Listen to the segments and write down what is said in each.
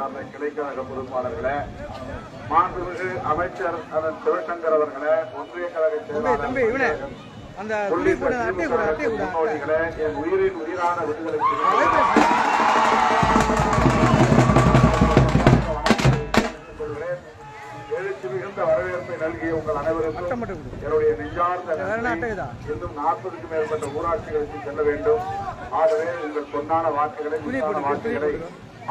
சார்ந்த கிளைக்கழக பொறுப்பாளர்களே மாண்புமிகு அமைச்சர் சிவசங்கர் அவர்களே ஒன்றிய கழக செயலாளர் அந்த முன்னோடிகளே என் உயிரின் உயிரான விடுதலை எழுச்சி மிகுந்த வரவேற்பை நல்கிய உங்கள் அனைவருக்கும். என்னுடைய நெஞ்சார்ந்த? இன்னும் நாற்பதுக்கும் மேற்பட்ட ஊராட்சிகளுக்கு செல்ல வேண்டும். ஆகவே உங்கள் பொன்னான வாக்குகளை வாக்குகளை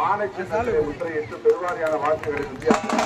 ஆணை சின்னத்திலே முத்திரையிட்டு பெருவாரியான வாக்குகளை வித்தியாசம்.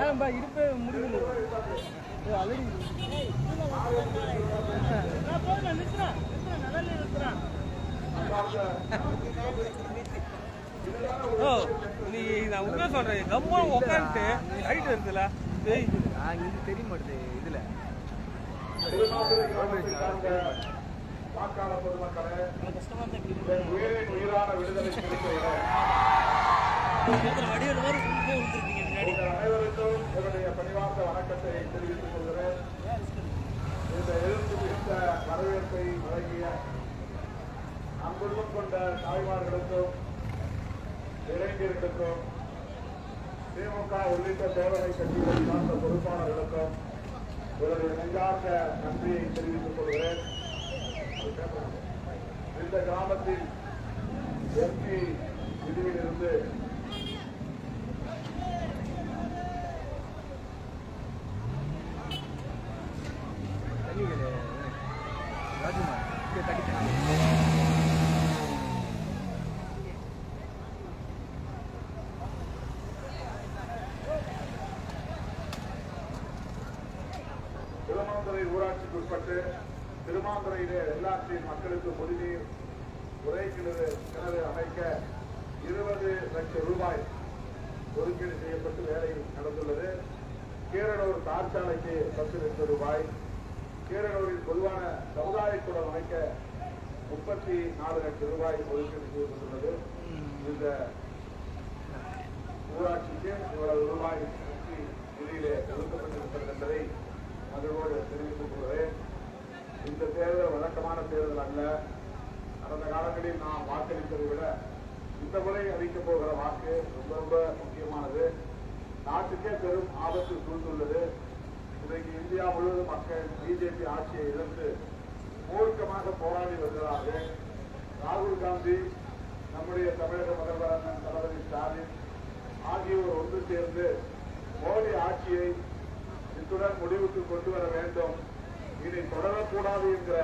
ஏன்பா இடுப்பே முடியல ஆல்ரெடி ஓ நீ நான் உண்மையா சொல்றேன். கம்மா உட்காந்துட்டு ஹைட் இருக்குல்ல டேய் நான் இங்க தெரிய மாட்டேது இதுல. வாக்காளர் என்னுடைய பணிவார்ந்த வணக்கத்தை தெரிவித்துக் கொள்கிறேன். இந்த எழுத்து மிகுந்த வரவேற்பை வழங்கிய அன்புள்ளம் கொண்ட தாய்மார்களுக்கும் இளைஞர்களுக்கும் திமுக உள்ளிட்ட தோழமை கட்சிகளை சார்ந்த பொறுப்பாளர்களுக்கும் இவருடைய நெஞ்சார்ந்த நன்றியை தெரிவித்துக் கொள்கிறேன். இந்த கிராமத்தில் எம்பி விதியிலிருந்து திருமாந்துறையிலே எல்லாத்தையும் மக்களுக்கு குடிநீர் உரை கிணறு கிணறு அமைக்க இருபது லட்சம் ரூபாய் ஒதுக்கீடு செய்யப்பட்டு வேலை நடந்துள்ளது. கீரனூர் தார்ச்சாலைக்கு பத்து லட்சம் ரூபாய். கீரனூரில் பொதுவான சமுதாய கூடம் அமைக்க முப்பத்தி நாலு லட்சம் ரூபாய் ஒதுக்கீடு செய்யப்பட்டுள்ளது. இந்த ஊராட்சிக்கு இவ்வளவு ரூபாய் நிதியிலே ஒதுக்கப்பட்டிருக்கிறது என்பதை மகிழ்வோடு தெரிவித்துக் கொள்கிறேன். இந்த தேர்தல் வழக்கமான தேர்தல் அல்ல. கடந்த காலங்களில் நாம் வாக்களித்ததை விட இந்த முறை அளிக்கப் போகிற வாக்கு ரொம்ப ரொம்ப முக்கியமானது. நாட்டுக்கே பெரும் ஆபத்து சூழ்ந்துள்ளது. இன்றைக்கு இந்தியா முழுவதும் மக்கள் பிஜேபி ஆட்சியை இழந்து மூர்க்கமாக போராடி வருகிறார்கள். ராகுல் காந்தி நம்முடைய தமிழக முதல்வர் அண்ணன் தளபதி ஸ்டாலின் ஆகியோர் ஒன்று சேர்ந்து மோடி ஆட்சியை இத்துடன் முடிவுக்கு கொண்டு வர வேண்டும். இனி தொடரக்கூடாது என்கிற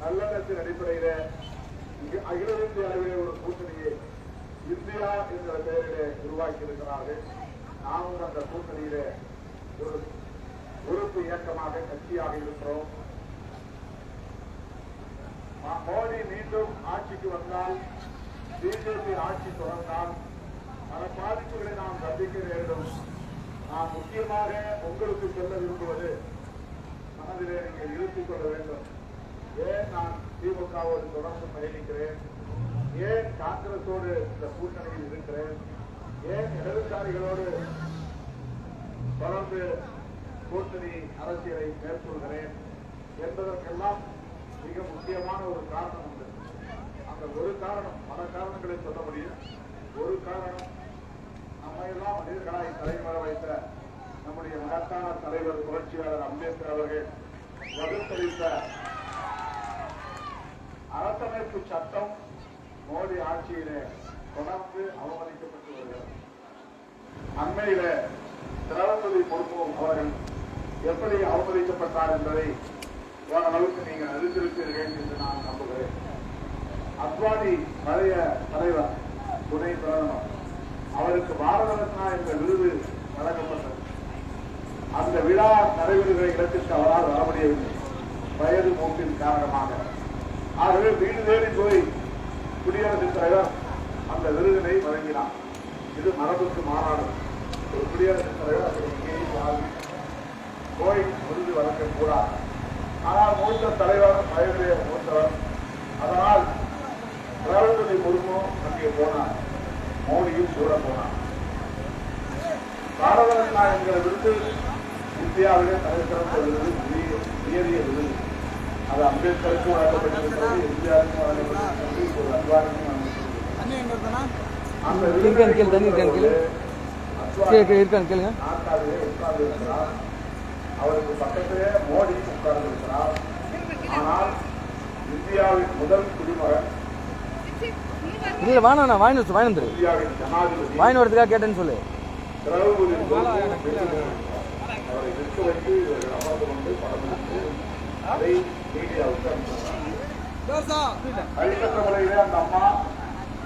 நல்லெண்ணத்தின் அடிப்படையில இங்கு அகில இந்திய அளவிலே ஒரு கூட்டணியை இந்தியா என்கிற பெயரிலே உருவாக்கி இருக்கிறார்கள் நாமும் அந்த கூட்டணியிலே ஒரு உறுப்பு இயக்கமாக கட்சியாக இருக்கிறோம். மோடி மீண்டும் ஆட்சிக்கு வந்தால் பிஜேபி ஆட்சி தொடர்ந்தால் பல பாதிப்புகளை நாம் சந்திக்க நேரிடும். நான் முக்கியமாக உங்களுக்கு சொல்ல விரும்புவது மனதிலே நீங்கள் இருத்திக் கொள்ள வேண்டும். ஏன் நான் திமுகவோடு தொடர்ந்து பயணிக்கிறேன்? ஏன் காங்கிரஸோடு இந்த கூட்டணியில் இருக்கிறேன்? ஏன் இடதுசாரிகளோடு தொடர்ந்து கூட்டணி அரசியலை மேற்கொள்கிறேன்? என்பதற்கெல்லாம் மிக முக்கியமான ஒரு காரணம் உண்டு. அந்த ஒரு காரணம் பல காரணங்களை சொல்ல முடியும். ஒரு காரணம் நம்ம எல்லாம் மனிதர்களாய் தலைவர வைத்த நம்முடைய மகத்தான தலைவர் புரட்சியாளர் அம்பேத்கர் அவர்கள் வகுத்தளித்த அரசமைப்பு சட்டம் மோடி ஆட்சியிலே தொடர்ந்து அவமதிக்கப்பட்டு வருகிறது. அண்மையில திரௌபதி முர்மு அவர்கள் எப்படி அவமதிக்கப்பட்டார் என்பதை ஓரளவுக்கு நீங்கள் அறிந்திருப்பீர்கள் என்று நான் நம்புகிறேன். அத்வானி பழைய தலைவர் துணை பிரதமர். அவருக்கு பாரத ரத்னா என்ற விருது வழங்கப்பட்டது. அந்த விழா நடைபெறுகிற இடத்திற்கு அவரால் வர முடியவில்லை. வயது மூப்பின் காரணமாக. ஆகவே வீடு தேடி போய் குடியரசுத் தலைவர் அந்த விருதினை வழங்கினார். இது மரபுக்கு மாறானது. ஒரு குடியரசுத் தலைவர் அதை எங்கேயும் யாரும் போய் விருது வழங்கக்கூடாது ஆனால் மூத்த தலைவர் வயதிலே மூத்தவர் அதனால் திரௌபதி முர்மு அங்கே போனார். மோடியும் கூட போனார். பாரத ரத்னா என்கிற விருது இந்தியாவிலே விருது உரிய- உயரிய விருது. அது அம்பேத்கருக்கு வழங்கப்பட்டிருக்கிறது இந்தியாவுக்கும் வழங்கப்பட்டிருக்கிறது இப்போது அத்வானிக்கும் வழங்கப்பட்டிருக்கிறது. அந்த இருக்கான்னு கேளுங்க அவருக்கு பக்கத்திலே மோடி உட்கார்ந்து இருக்கிறார் ஆனால் இந்தியாவின் முதல் குடிமகன் இல்லை நான் வாங்கி வாங்கி வந்துரு வாங்கி வரதுக்காக கேட்டேன்னு சொல்லு. அவரை நிற்க வைத்து இவர்கள் அமர்ந்து கொண்டு படம் எடுத்து அதை மீடியாவுக்கு அனுப்பினார். அடித்தட்ட முறையிலே அந்த அம்மா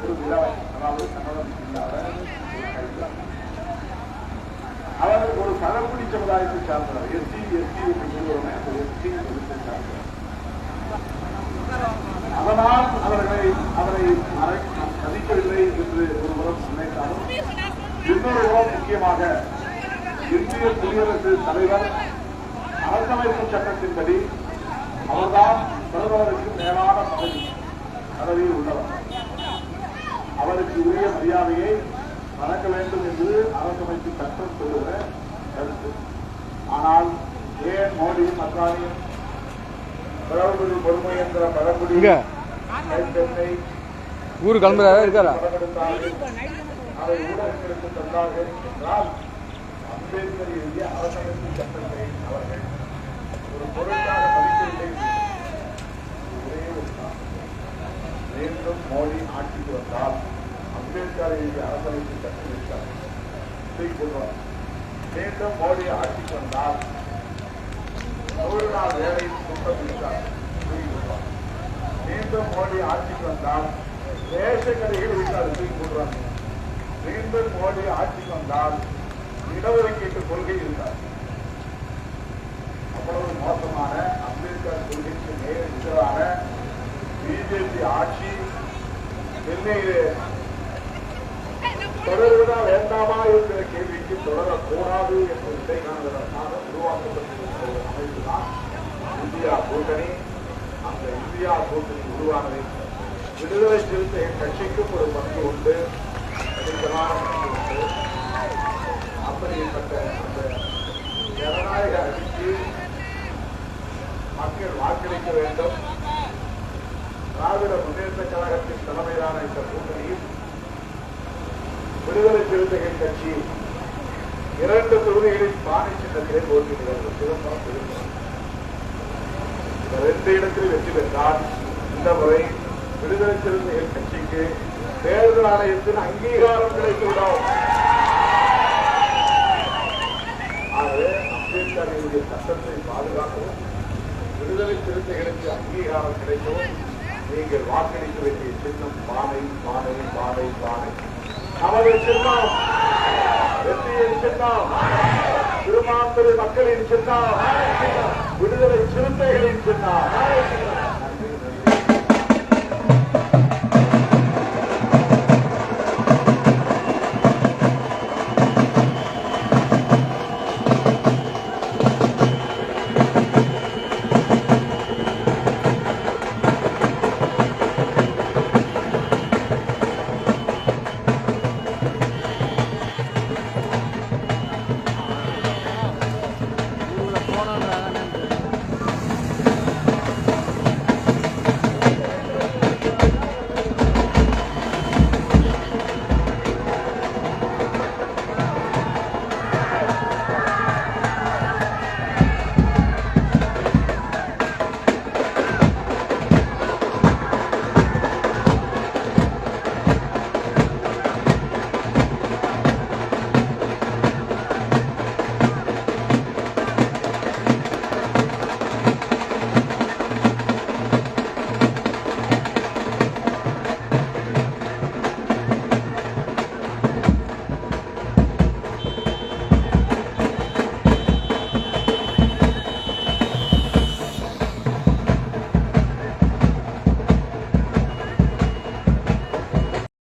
ஒரு விழா அதாவது கன்னடம் இல்லாத அவர் ஒரு பழங்குடி சமுதாயத்தை சார்ந்தவர். எஸ்சி எஸ்சி என்று சொல்லுவோமே அந்த எஸ்சி வகுப்பை சார்ந்தவர். அதனால் அவர்களை அவரை அரை- மதிக்கவில்லை என்று ஒரு புறம் நினைத்தாலும் இன்னொரு புறம் முக்கியமாக இந்திய குடியரசு தலைவர். அரசமைப்பு சட்டத்தின்படி அவர்தான் பிரதமருக்கு மேலான பதவி பதவியில் உள்ளவர். அவருக்கு உரிய மரியாதையை வளர்க்க வேண்டும் என்று அரசமைப்பு சட்டம் சொல்லுகிற கருத்து. ஆனால் ஏன் மோடியும் அத்வானியும் திரௌபதி பொறுமை என்ற பழங்குடி ஊரு கிளம்புறாரா? இருக்காரா. அதை ஊடகங்களுக்கு தந்தார்கள் என்றால் அம்பேத்கர் எழுதிய அரசமைப்பு சட்டத்தை அவர்கள் ஒரு பொருளாக மதிக்கவில்லை ஒரே ஒரு மீண்டும் மோடி ஆட்சிக்கு வந்தால் அம்பேத்கர் எழுதிய அரசமைப்பு சட்டம் இருக்கார் கொள்வார் மீண்டும் மோடி ஆட்சிக்கு வந்தால் நூறு நாள் வேலை திட்டம் இருக்கார் மீண்டும் மோடி ஆட்சிக்கு வந்தால் ரேஷன் கடைகள் இருக்காது தூக்கி போடுறாங்க மீண்டும் மோடி ஆட்சிக்கு வந்தால் இடஒதுக்கீட்டு கொள்கை இருந்தார் அவ்வளவு மோசமான அம்பேத்கர் கொள்கைக்கு நேர் எதிரான பிஜேபி ஆட்சி சென்னையிலே தொடர்வதா வேண்டாமா என்கிற கேள்விக்கு தொடரக்கூடாது என்ற நிலை உருவாக்கப்பட்டிருக்கிற ஒரு அமைப்பு தான் இந்தியா கூட்டணி. அந்த இந்தியா கூட்டணி உருவானது விடுதலை சிறுத்தை கட்சிக்கும் ஒரு பங்கு உண்டு. கணிசமான பங்கு உண்டு அப்படிப்பட்ட அந்த ஜனநாயக அணிக்கு மக்கள் வாக்களிக்க வேண்டும். திராவிட முன்னேற்ற கழகத்தின் தலைமையிலான இந்த கூட்டணியில் விடுதலை சிறுத்தைகள் கட்சி இரண்டு தொகுதிகளில் பாணி சின்னத்திலே போட்டியிடுகிறது சிதம்பரம் சிதம்பரம் இந்த ரெண்டு இடத்தில் வெற்றி பெற்றால் இந்த முறை விடுதலை சிறுத்தைகள் கட்சிக்கு தேர்தல் ஆணையத்தின் அங்கீகாரம் கிடைத்துவிடும். ஆகவே அம்பேத்கருடைய சட்டத்தை பாதுகாக்கவும் விடுதலை சிறுத்தைகளுக்கு அங்கீகாரம் கிடைக்கவும் நீங்கள் வாக்களிக்க வேண்டிய சின்னம் பானை பானை பானை பானை. நமது சின்னம் வெற்றியின் சின்னம் திருமாந்தரி மக்களின் சின்னம் விடுதலை சிறுத்தைகளின் சின்னம்.